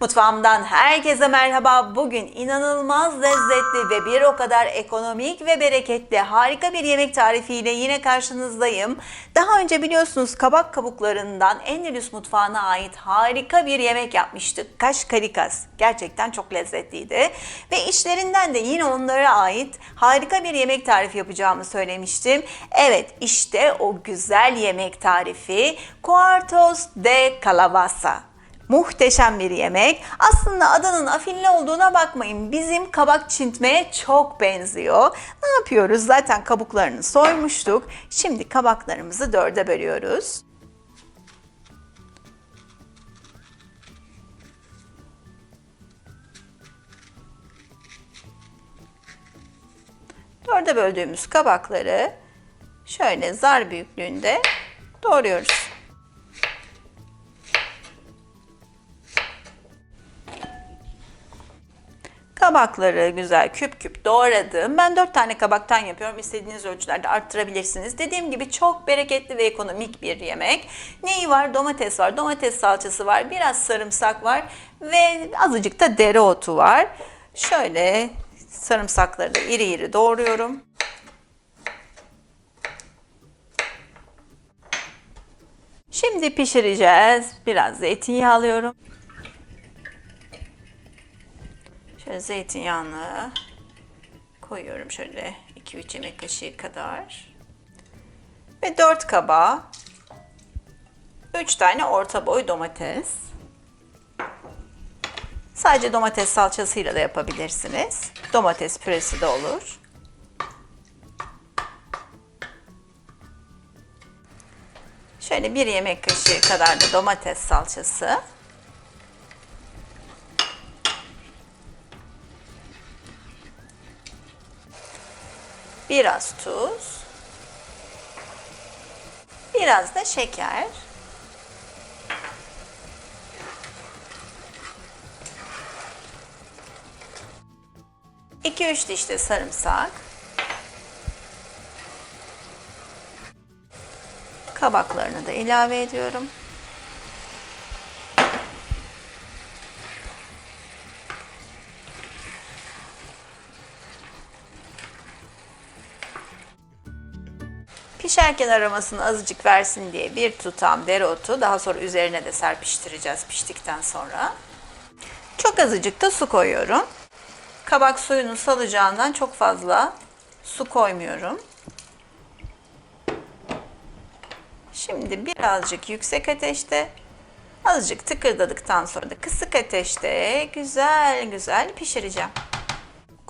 Mutfağımdan herkese merhaba. Bugün inanılmaz lezzetli ve bir o kadar ekonomik ve bereketli harika bir yemek tarifiyle yine karşınızdayım. Daha önce biliyorsunuz kabak kabuklarından Endülüs mutfağına ait harika bir yemek yapmıştık. Kaş karikas. Gerçekten çok lezzetliydi. Ve içlerinden de yine onlara ait harika bir yemek tarifi yapacağımı söylemiştim. Evet işte o güzel yemek tarifi Cuartos de Calabaza. Muhteşem bir yemek. Aslında adanın afilli olduğuna bakmayın. Bizim kabak çintmeye çok benziyor. Ne yapıyoruz? Zaten kabuklarını soymuştuk. Şimdi kabaklarımızı dörde bölüyoruz. Dörde böldüğümüz kabakları şöyle zar büyüklüğünde doğruyoruz. Kabakları güzel küp küp doğradım. Ben 4 tane kabaktan yapıyorum. İstediğiniz ölçülerde arttırabilirsiniz. Dediğim gibi çok bereketli ve ekonomik bir yemek. Neyi var? Domates var, domates salçası var, biraz sarımsak var ve azıcık da dereotu var. Şöyle sarımsakları da iri iri doğruyorum. Şimdi pişireceğiz. Biraz zeytinyağı alıyorum. Şöyle zeytinyağını koyuyorum şöyle 2-3 yemek kaşığı kadar. Ve 4 kaba 3 tane orta boy domates. Sadece domates salçasıyla da yapabilirsiniz. Domates püresi de olur. Şöyle bir yemek kaşığı kadar da domates salçası. Biraz tuz, biraz da şeker. İki üç diş de sarımsak. Kabaklarını da ilave ediyorum. Pişerken aromasını azıcık versin diye bir tutam dereotu daha sonra üzerine de serpiştireceğiz piştikten sonra. Çok azıcık da su koyuyorum. Kabak suyunu salacağından çok fazla su koymuyorum. Şimdi birazcık yüksek ateşte azıcık tıkırdadıktan sonra da kısık ateşte güzel güzel pişireceğim.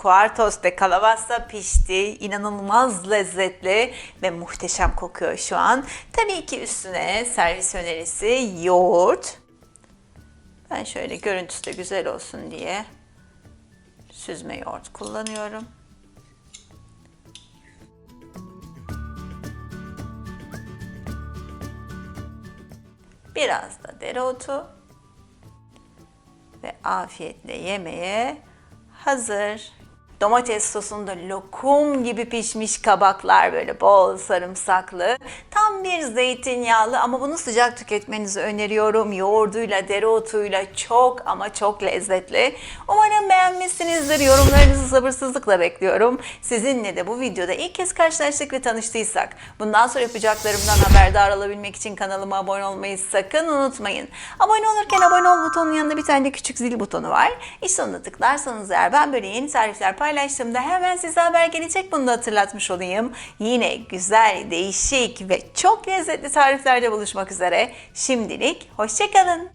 Cuartos de calabaza pişti. İnanılmaz lezzetli ve muhteşem kokuyor şu an. Tabii ki üstüne servis önerisi yoğurt. Ben şöyle görüntüsü de güzel olsun diye süzme yoğurt kullanıyorum. Biraz da dereotu ve afiyetle yemeye hazır. Domates sosunda lokum gibi pişmiş kabaklar böyle bol sarımsaklı. Tam bir zeytinyağlı ama bunu sıcak tüketmenizi öneriyorum. Yoğurduyla, dereotuyla çok ama çok lezzetli. Umarım beğenmişsinizdir. Yorumlarınızı sabırsızlıkla bekliyorum. Sizinle de bu videoda ilk kez karşılaştık ve tanıştıysak bundan sonra yapacaklarımdan haberdar olabilmek için kanalıma abone olmayı sakın unutmayın. Abone olurken abone ol butonunun yanında bir tane de küçük zil butonu var. İşte onu tıklarsanız eğer ben böyle yeni tarifler paylaştığımda hemen size haber gelecek. Bunu da hatırlatmış olayım. Yine güzel, değişik ve çok lezzetli tariflerde buluşmak üzere. Şimdilik hoşçakalın.